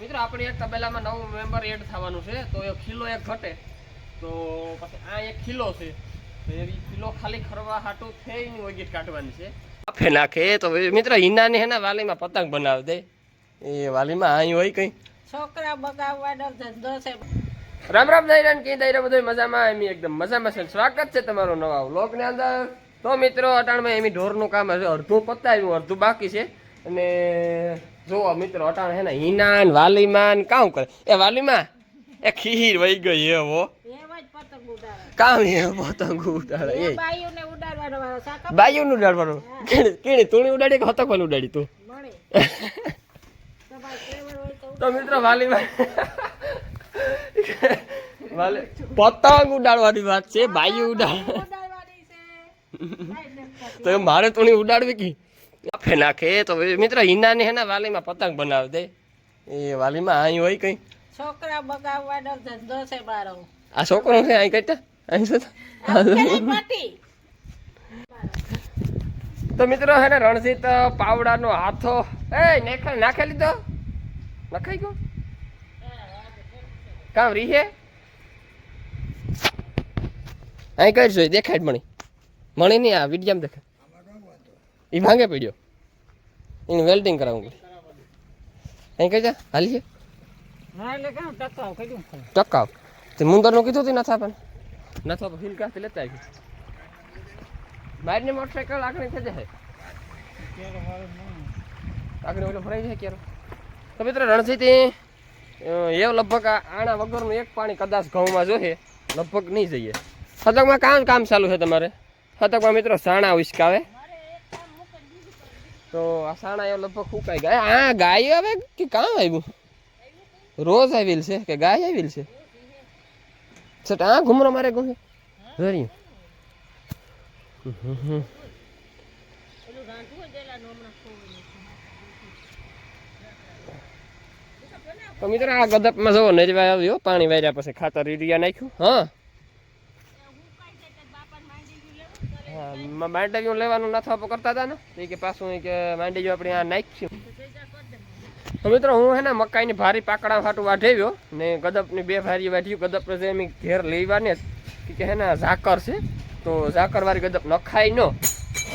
મિત્રો આપણે એક તબેલામાં નવું મેમ્બર એડ થવાનું છે તો એ ખીલો એક ઘટે. તો પછી આ એક ખીલો છે. તો એ ખીલો ખાલી ખરવા હાટું થઈને ઓગીટ કાઢવાની છે. આપે નાખે. તો મિત્ર હિનાની હે ને વાલીમાં પતંગ બનાવી દે. એ વાલીમાં અહીં હોય કઈ. છોકરા બગાવવાનો ધંધો છે. રામ રામ દૈરાન કી દૈરા બધું મજામાં? એમ એકદમ મજામાં છે. સ્વાગત છે તમારો નવા વ્લોગની અંદર. તો મિત્રો અટાણમાં એમી ઢોરનું કામ હશે. અડધું પતાવ્યું અડધું બાકી છે. અને જોવો મિત્રો અટાણ હે ને હિનાન વાલીમાન કામ કરે? એ વાલીમાં એ ખીર વહી ગઈ એવા પતંગ કામ એ પતંગ ઉડાડે. એ બાયુને ઉડાડવાનો કેણી તુણી ઉડાડી કે હતકવાલ ઉડાડી તું? તો મિત્રો વાલીમાં વાલી પતંગ ઉડાડવાની વાત છે બાયુ ઉડાડ. તો મારે તુણી ઉડાડવી કી? આપે નાખે. તો મિત્ર હિનાની હે ને વાલીમાં પતંગ બનાવી દે. એ વાલીમાં અહીં હોય કઈ. છોકરા બગાવવાનો ધંધો છે મારો આ છોકરો છે અહીં કઈ અહીં શું તો. મિત્રો હે ને રણજીત પાવડાનો હાથો. એ નાખે નાખે લીધો? નખાઈ ગયો? કામ રી હે? અહીં કઈ જોઈ દેખાય મણી મણી. નહીં આ વિડીયામાં દેખાય. એ ભાંગે પડ્યો. એને વેલ્ડિંગ કરાવું અહીં કહી જા હાલી છે હા એટલે કેમ ટકાવ? તે મુંદરનું કીધું હતું નથી આપણને નથી આપણે ફીલ કાસ્ટ લેતા આવી. બહારની મોટરસાઇકલ આગળ થઈ જશે આગળ ઓલો ભરાઈ જાય ક્યારે તો મિત્ર રણજીત એ લગભગ આણા વગરનું એક પાણી કદાચ ઘઉંમાં જોઈએ લગભગ નહીં જઈએ. હતકમાં કામ કામ ચાલુ છે તમારે? હતકમાં મિત્રો સાણા ઉસકાવે. તો અસાણા લગભગ ફૂંકાઈ ગયા? હા, ગાય આવે કે કામ આવ્યું? રોજ આવેલ છે કે ગાય આવેલ છે? છટ આ ઘુમરો મારે ગુમ. ધર્યું. તો મિત્રો, આ ગદપમાં જવો, નજવા આવ્યો, પાણી વાર્યા પછી ખાતર યુરિયા નાખ્યું. હા. હા માંડવીઓ લેવાનું નથી આપો કરતા હતા ને? એ કે પાછું કે માંડવીઓ આપણે આ નાખ્યું. મિત્રો હું હે ને મકાઈની ભારી પાકડા ફાટું વાઢેવ્યો ને ગદપની બે ભારી વાઢ્યું ગદપ જે એમ ઘેર લેવાને જ કે હે ને ઝાકર છે. તો ઝાકરવાળી ગદપ નખાય ન.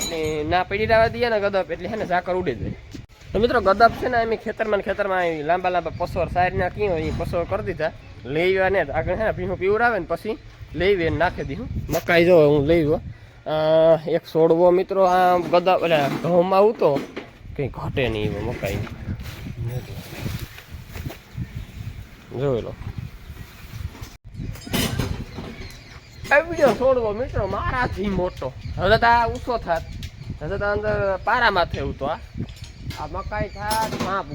ને ના પડી રહેવા દઈએ ને ગદપ એટલે હે ને ઝાકર ઉડી જાય. તો મિત્રો ગદપ છે ને એમ ખેતરમાં ખેતરમાં આવી લાંબા લાંબા પસોર સારીના કીઓ એ પસોર કરી દીધા. લેવા ને આગળ હે ને ભીહું પીવડાવે ને પછી લઈ નાખી દીધું. મકાઈ જો હું લેવો એક છોડવો મિત્રો આ ગદા એટલે ઘઉંમાં ઉતો. કંઈ ઘટે નહીં એવો મકાઈ. જોઈ લો. વીડિયો છોડવો મિત્રો, મારાથી મોટો. હવે તો આ ઊંચો થાત. હવે તો અંદર પારામાં થયું તો આ મકાઈ થાત, માપ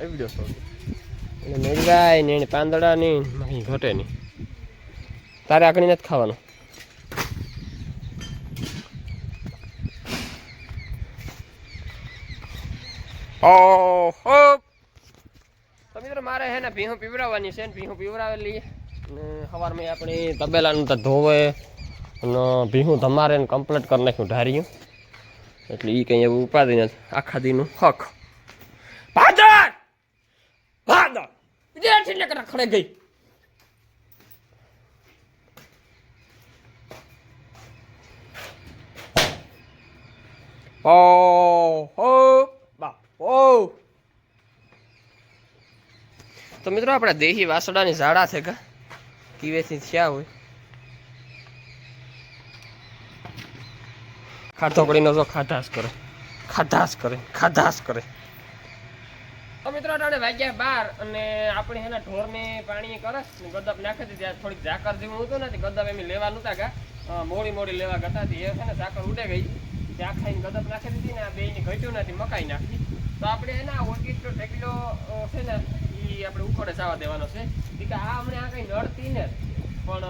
એ વીડિયો છોડવો એટલે મેળવાય ને એને પાંદડા નહીં ઘટે નહીં. તારે આકડી નથી ખાવાનું? ઓહો. તો મારે હે ને ભીહું પીવડાવવાની છે ને ભીહું પીવડાવેલી ને સવારમાં આપણે તબેલાનું તો ધોવે અને ભીહું તમારે કમ્પ્લીટ કરી નાખ્યું ઢાર્યું. એટલે એ કંઈ એવું ઉપાધિ નથી. આખા દીનું હક. ભાદર! ભાદર! વિદ્યાર્થી ને ખડે ગઈ. ઓ હો બા ઓ તો મિત્રો આપણા દેહી વાસડાની ઝાડા છે કા? કીવેથી થયા હોય. ખાટોકડીનો તો ખાધાસ કરે. ખાધાસ કરે ખાધાસ કરે. મિત્રો અટાણે વાગ્યા બાર અને આપણે એના ઢોરને પાણી કરસ ને ગદબ નાખી દીધી. આ થોડીક ઝાકર જેવું હતું ને ગદબ એમ લેવા નહોતા ગા. મોડી મોડી લેવા ગતા હતી એ છે ને ઝાકર ઉડે ગઈ. ત્યાં ખાઈને ગદબ નાખી દીધી ને, આ બેયની ઘટ્યું નથી મકાઈ નાખી. તો આપણે એના ઓર્કિડ ટેકલો છે ને એ આપણે ઉકોડે જવા દેવાનો છે. કે આ હમણાં આ કંઈ નડતી ને. પણ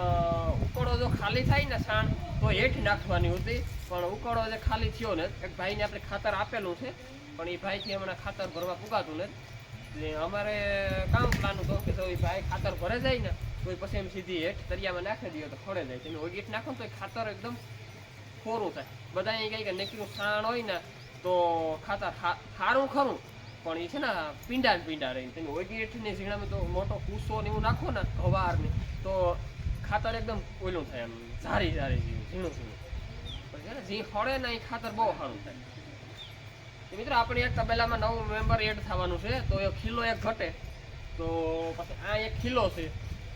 ઉકોડો જો ખાલી થાય ને સાણ, તો હેઠ નાખવાની હતી. પણ ઉકોડો જે ખાલી થયો ને, એક ભાઈને આપણે ખાતર આપેલું છે. પણ એ ભાઈથી હમણાં ખાતર ભરવા પુગાતું ને એટલે અમારે કામ પ્લાન હતો કે જો એ ભાઈ ખાતર ભરે જાય ને, તો એ પછી એમ સીધી હેઠ દરિયામાં નાખી દઈએ તો ખોડે જાય. તમે ઓગીટ નાખો ને, તો એ ખાતર એકદમ ખોરું થાય. બધા અહીં કંઈ કે નકરું છાણ હોય ને, તો ખાતર સારું ખરું. પણ એ છે ને, પીંડા ને પીંડા રહીને તમે ઓગેટની ઝીણામાં તો મોટો કૂસો ને એવું નાખો ને ગવાર ને તો ખાતર એકદમ ઓલું થાય એમ, ઝારી ઝારી જેવું, ઝીણું ઝીણું. પણ છે ને, જે ખડે ને એ ખાતર બહુ સારું થાય. મિત્રો, આપણે એક તબેલામાં નવું મેમ્બર એડ થવાનું છે, તો એ ખીલો એક ઘટે. તો પછી આ એક ખીલો છે,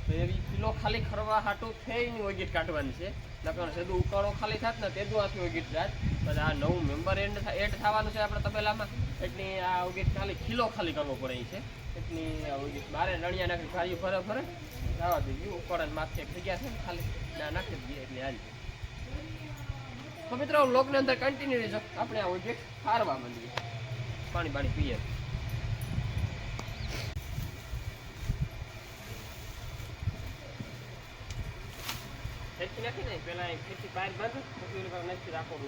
તો એ ખીલો ખાલી ખરવા હાટું થઈને ઓગીટ કાઢવાની છે. નકર સીધું ઉકાળો ખાલી થાત ને તેદું આથી ઓગીટ જાત. પછી આ નવું મેમ્બર એડ એડ થવાનું છે આપણા તબેલામાં. એટલે આ ઓગીટ ખાલી કિલો ખાલી કરવો પડે છે. એટલે આ ઓગીટ બારે નળિયા નાખી, ખાલી ફરે ફરે. જવા દીધી ઉકાળા માથે થઈ ગયા છે ખાલી. ના, નાખી દઈએ એટલે હાલ. તો મિત્રો લોકની અંદર કન્ટિન્યુ રહેજો. આપણે આ ઓગીટ હારવા માંડીએ. પાણી બાણી પીએ. ખેંચી નાખી ને, પેલા ખેંચી બહાર બંધ, પછી નાખી રાખો ન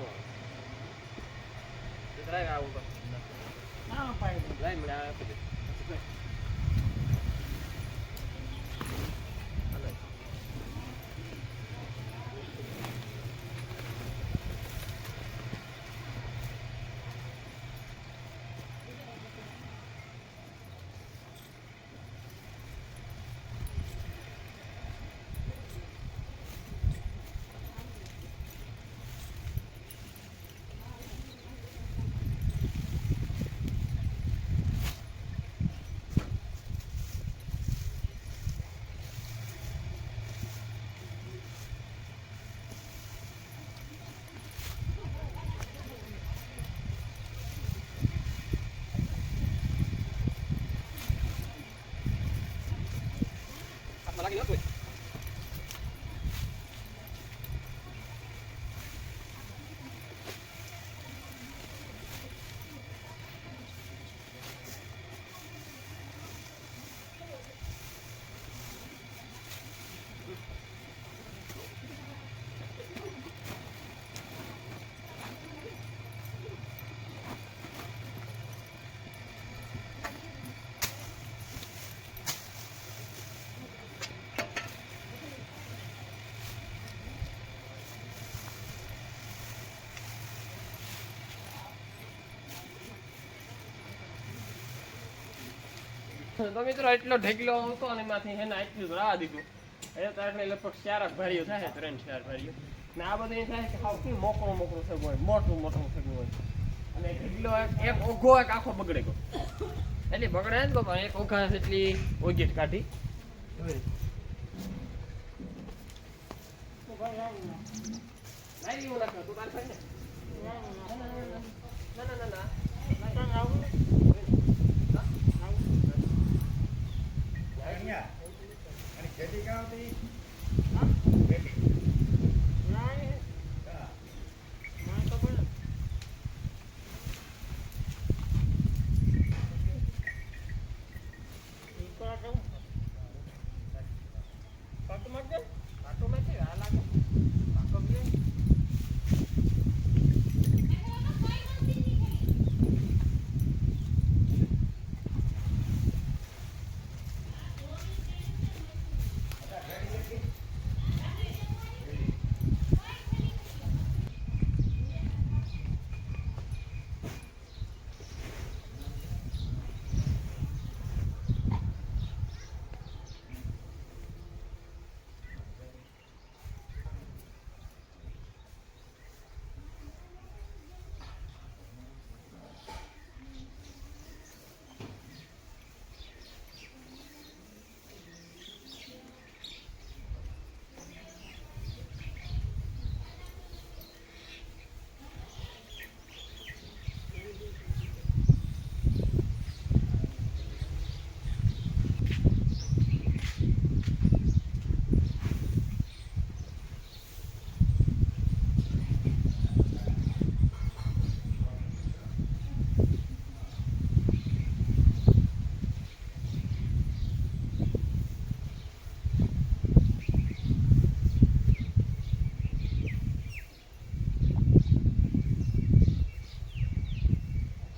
આવે ડ્રાઈવ આવું તો ના તો એટલો ઢેકલો હતો અને એમાંથી એને આટલું રાહ દીધું. એટલે લગભગ ચાર ભારીઓ થાય, ત્રણ ચાર ભારીઓ ને આ બધું એ થાય કે હાવ કેવું મોકળું મોકળું થયું હોય, મોટું મોટું થયું હોય. અને ઢીકલો એક ઓઘો એક આખો બગડે ગયો. એટલે બગડે ને બાપા એક ઓઘા એટલી ઓગીટ કાઢી. તાર ના ના ના ના. ખેતી કાવતી ખેતી ના ના તો બોલ ઈકોલા કેવું પાટો મારજે પાટો મારજે આ લાગે પાટો બી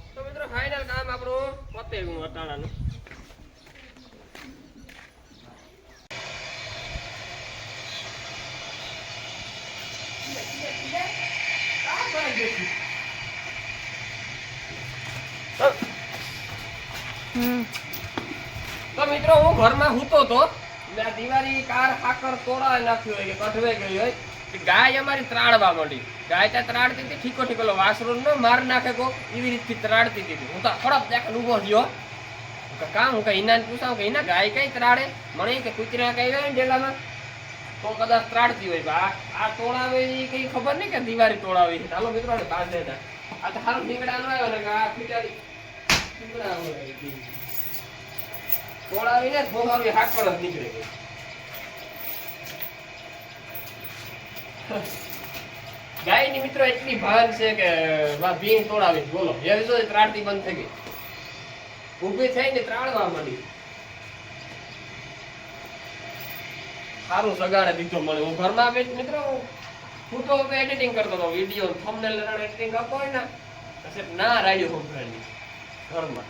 તો મિત્રો ફાઇનલ કામ આપણું પતે ગયું અટાણાનું હમ તો મિત્રો, હું ઘરમાં હૂતો. તો મેં આ દિવાળી કાર હાકર તોડાવી નાખ્યું હોય કે કઢવાઈ ગઈ હોય. કે ગાય અમારી ત્રાડવા માંડી. ગાય ત્યાં ત્રાડતી હતી, ઠીકો ઠીકો ઓલો વાસરો ન માર નાખે કો એવી રીતથી ત્રાડતી હતી હું તો ખરાબ દેખ ઊભો થયો હું કે કાં? હું કે ઈનાને પૂછાવું કે ઈના ગાય કઈ ત્રાડે? મને કે, કૂતરા કઈ હોય ને ડેલામાં? તો કદાચ ત્રાડતી હોય. આ આ તોડાવે ઈ કઈ ખબર નહીં કે દિવાળી તોડાવી છે. ચાલો મિત્રો ને બાંધે ના આ તો હારો નીકળા નો આવ્યો ને કે આ ખીચાડી. તોડાવીને થોડી હાકર જ નીકળે ગઈ ગાયની મિત્રો એટલી ભાન છે કે ભીંગ તોડાવી બોલો, એ જો ત્રાડતી બંધ થઈ ગઈ. ઊભી થઈને ત્રાડવા માંડી. સારું સગાડે દીધો મને. હું ઘરમાં બેઠ, મિત્રો, હું તો એડિટિંગ કરતો હતો. વીડિયો થંબનેલ એડિટિંગ આપો હોય ને ના રાડ્યો સંભળાની ઘરમાં.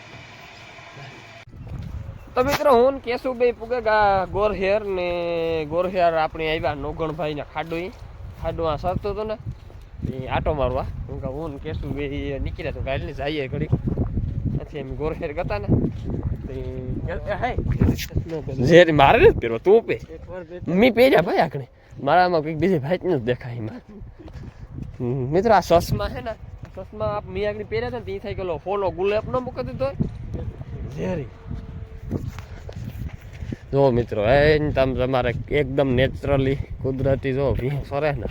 તો મિત્રો હું કેશુભાઈ પૂગે ગા ગોરહેર ને ગોરહેર આપણે આવ્યા નોગણભાઈ ને ખાડો ઈ ખાડો આ સરતો હતો ને એ આટો મારવા. હું કહું હું કેશુભાઈ નીકળ્યા તો ગાડી જઈએ ઘડી પછી એમ ગોરહેર ગતા ને મારે નથી પહેરવા તું પે મી પહેર્યા ભાઈ આકડે મારામાં કંઈક બીજી ભાઈ જ દેખાય એમાં. હમ, મિત્રો આ સસમાં છે ને સસમાં આપ મિયાગની પહેર્યા હતા ને તે થઈ ગયેલો. ફોલો ગુલાબ ન મૂકી દીધો ઝેરી. જો મિત્રો એ તમે તમારે એકદમ નેચરલી કુદરતી જો ભીં ફરે ને.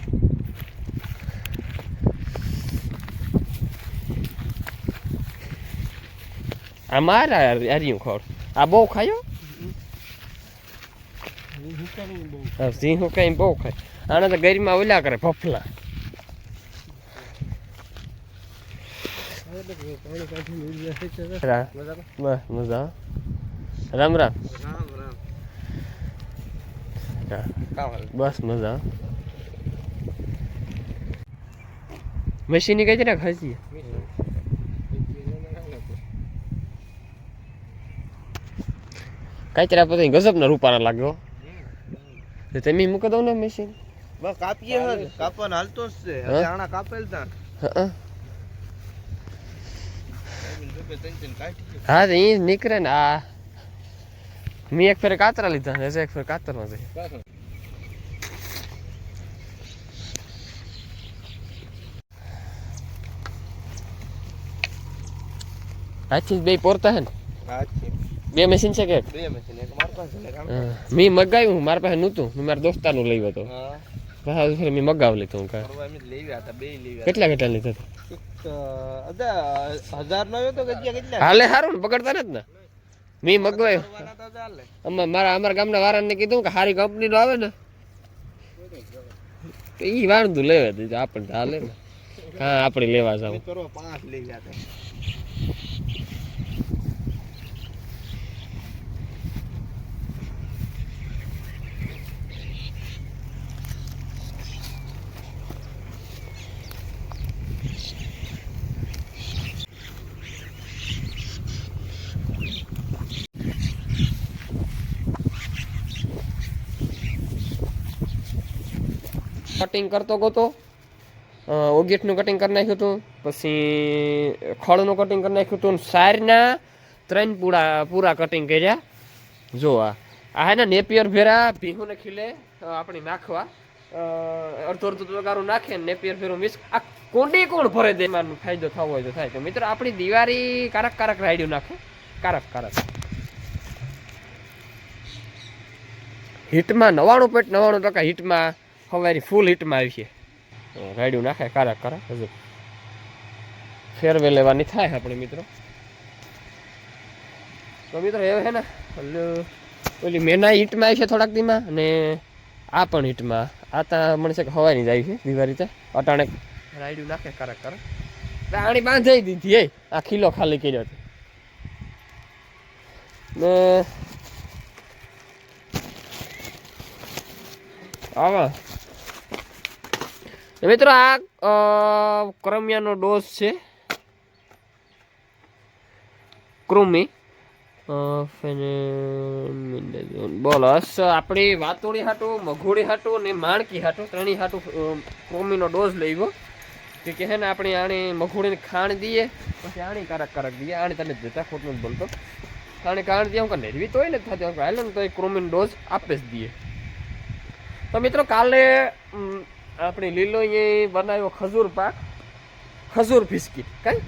આ મારા હરિયું ખોર આ બહુ ખાયો? સિંહ કઈ બહુ ખાય. આને તો ગરીમાં ઓલા કરે ફફલા રા- બસ મજા? રામ રામ. બસ મજા. મશીની કઈ જરા ખસી? કાચરા પછી ગજબ ના રૂપારા લાગ્યો. તો તમે મૂકી દઉં ને મશીન. બસ કાપીએ કાપવાનું હાલતો જ છે? આણા કાપેલ તા. હા રૂપિયા ત્રણ ત્રણ કાઢી હા તો એ નીકળે ને આ મેં એક ફેર કાતરા લીધા હશે એક ફેર કાતરમાં જઈ આજથી બે પોરતા હે ને. બે મશીન છે કે બે મશીન એક મારા પાસે ને. મેં મગાવ્યું મારા પાસે નહોતું મેં મારા દોસ્તારનું લઈ હતો પાછા મેં મગાવ લીધું હું કેટલા કેટલા લીધા હજાર નો તો કેટલા કેટલા? હાલે સારું ને પકડતા નથી ને. મેં મગવાયો. અમાર મારા અમારા ગામના વારાને કીધું કે સારી કંપનીનો આવે ને. તો ઈ વાંધું લેવા દીધું આપણને હાલે ને. હા આપણે લેવા જાવ પાંચ લઈ હતા કટિંગ કરતો હતો ઓગેટનું કટિંગ કરી નાખ્યું હતું પછી ખળનું કટિંગ કરી નાખ્યું હતું સારના ત્રણ પૂરા પૂરા કટિંગ કર્યા. જો આ હે ને નેપિયર ભેરા ભીહુને ખીલે આપણી નાખવા. અડધો અડધો તગારું નાખે ને નેપિયર ભેરું મિક્સ. આ કોંડી કોણ ભરે દે? એમાં ફાયદો થવો હોય તો થાય. તો મિત્રો, આપણી દિવાળી કારક કારક રાયડ્યું નાખે. કારક કારક. હિટમાં નવાણું પોઈન્ટ નવાણું ટકા હિટમાં હવારી ફૂલ હિટમાં આવી છે. રાયડું નાખે કારક કારા, હજુ. ફેરવે લેવાની થાય આપણે મિત્રો. તો મિત્રો હવે હે ને પેલી મેના હિટમાં આવી છે થોડાક દીમાં અને આ પણ હિટમાં આ તા મને છે કે હવાની જ આવી છે, દીવા રીતે. અટાણે રાયડું નાખે કારા. એટલે આણી બાંધાઈ દીધી એ આ ખીલો ખાલી કર્યો હતો ને આવા. મિત્રો આ ક્રમિયાનો ડોઝ છે. ક્રુમી. બોલસ આપણી વાતોળી હાટું મઘોડી હાટું ને માણકી હાટું, ત્રણેય હાટું ક્રોમીનો ડોઝ લેવો કે કહે ને આપણે આણે મઘોડીને ખાણ દઈએ. પછી આણી કારક કારક દઈએ. આણી તને જતા ખોટું નથી બોલતો. કારણ કારણ હું કે નેરવી તો હોય ને થતી હાલે ને તો એ ક્રોમિન ડોઝ આપે જ દઈએ. તો મિત્રો કાલે આપણે લીલો અહીં બનાવ્યો ખજૂર પાક. ખજૂર બિસ્કિટ કઈ?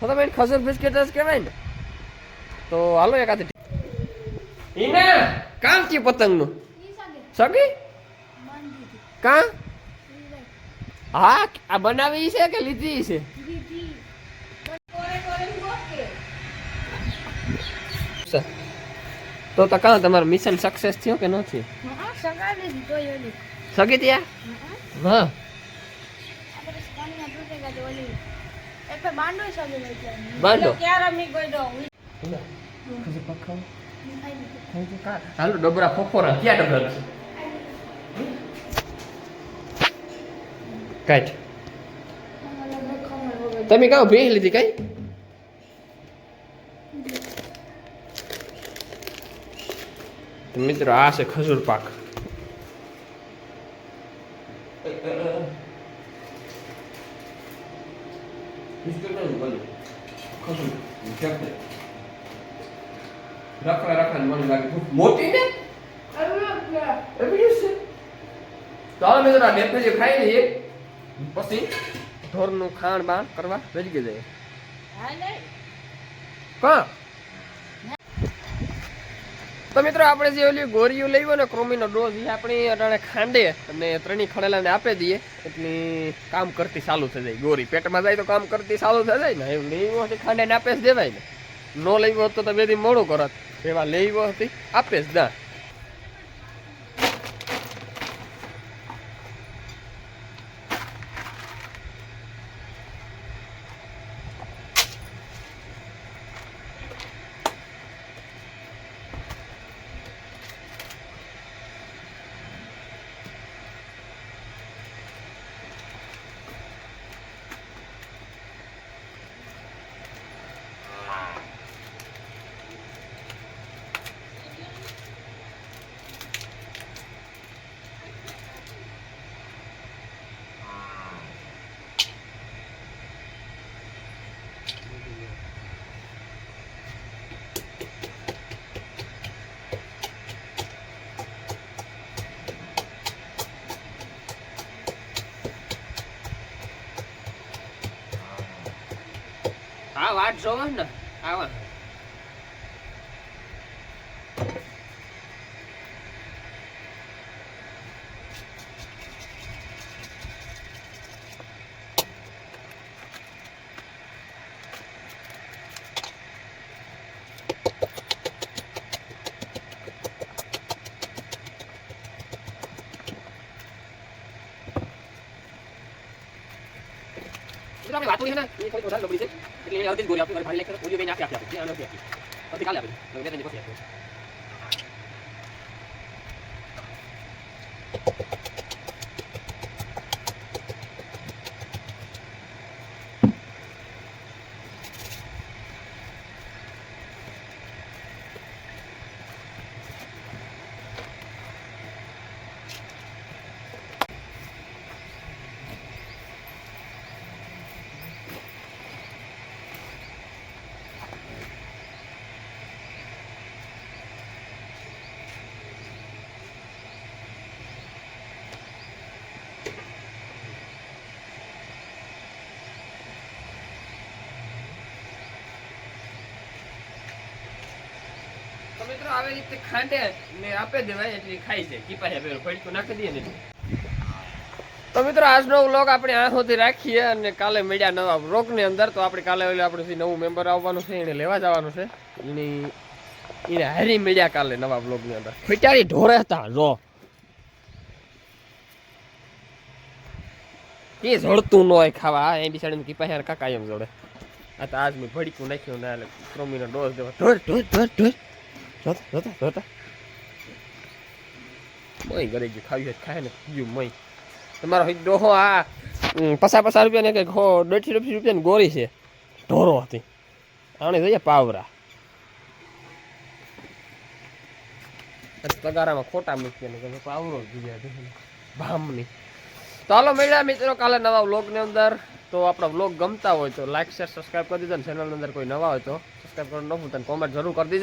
તો તમે ખજૂર બિસ્કિટ જ કહેવાય ને. તો હાલો એકાદ ઈના કામ છે પતંગનું? સગી? કા? હા આ બનાવી છે કે લીધી છે? તો તો કાં તમારું મિશન સક્સેસ થયો કે ન થયું? સગાડી દીધો ઓલી સગી ત્યાં હા એટલે બાંડો સગી લઈ ગયા. બાંડો? ક્યારે મી કોઈ દો હાલો ડબરા ફોફોરા ક્યાં ડબરા છે? તમે કહો ભેહ લીધી કઈ? મિત્રો આ છે ખજૂર પાક. રખડા રખડા મને લાગે મોટી ને એવી છે તો હાલો મિત્રો આ ડેપે જે ખાઈ લઈએ પછી ઢોરનું ખાણ બાણ કરવા વેચી જાય કા તો મિત્રો આપણે જે ઓલી ગોરીઓ લેવો ને ક્રોમીનો ડોઝ એ આપણે અટાણે ખાંડે અને ત્રણેય ખણેલાને આપી દઈએ. એટલી કામ કરતી ચાલુ થઈ જાય. ગોરી પેટમાં જાય તો કામ કરતી ચાલુ થઈ જાય ને એવું લેવો હતી ખાંડે ને આપે જ દેવાય ને. ન લેવો હોત તો તો બે દી મોડું કરત. એવા લેવો હતી આપે જ દા હા વાટ જોવા ને આવા એટલે આપણે કરી છે ને, એ થોડી વધારે લબડી છે. એટલે એ અડધી ગોળી આપણે ભાઈ લેખર ઓલી બેન આપી આપી આપી. પછી કાલે આપી દિવસ પછી આપી મિત્રો, આવી રીતે ખાંડે ને આપે દેવાય એટલે ખાઈ છે. કી પાસે પેલું ફડકું નાખી દઈએ ને તો મિત્રો, આજનો વ્લોગ આપણે આ રાખીએ અને કાલે મળ્યા નવા વ્લોગની અંદર. તો આપણે કાલે આપણે નવું મેમ્બર આવવાનું છે, એને લેવા જવાનું છે. એની, એને હારી મળ્યા કાલે નવા વ્લોગની અંદર. ફિટારી ઢોરે હતા, જો. એ જડતું ન હોય ખાવા. આ એની સાઈડ કી પાસે કાકા એમ જોડે. આ તો આજ મેં ભડીકું નાખ્યું ને એટલે ક્રોમીનો ડોઝ દેવા ઢોર ઢોર ઢોર ઢોર. જોતા જોતા જોતા. મોય ઘરે ગયું ખાવી હોય તો ખાય ને પીયું મોય. તમારો હઈ ડોહો આ પચાસ પચાસ રૂપિયા ને કંઈક દોઢસો દોઢસો રૂપિયાની ગોરી છે. ઢોરો હતી. આને જોઈએ પાવરા. તગારામાં ખોટા મૂકીએ ને પાવરો જોઈએ ભામની. ચાલો મળ્યા મિત્રો કાલે નવા વ્લોગની અંદર. તો આપણા વ્લોગ ગમતા હોય તો લાઈક શેર સબસ્ક્રાઈબ કરી દીધો ને. અંદર કોઈ નવા હોય તો સબસ્ક્રાઈબ કરવાનું ન ભૂલતા કોમેન્ટ જરૂર કરી દીધો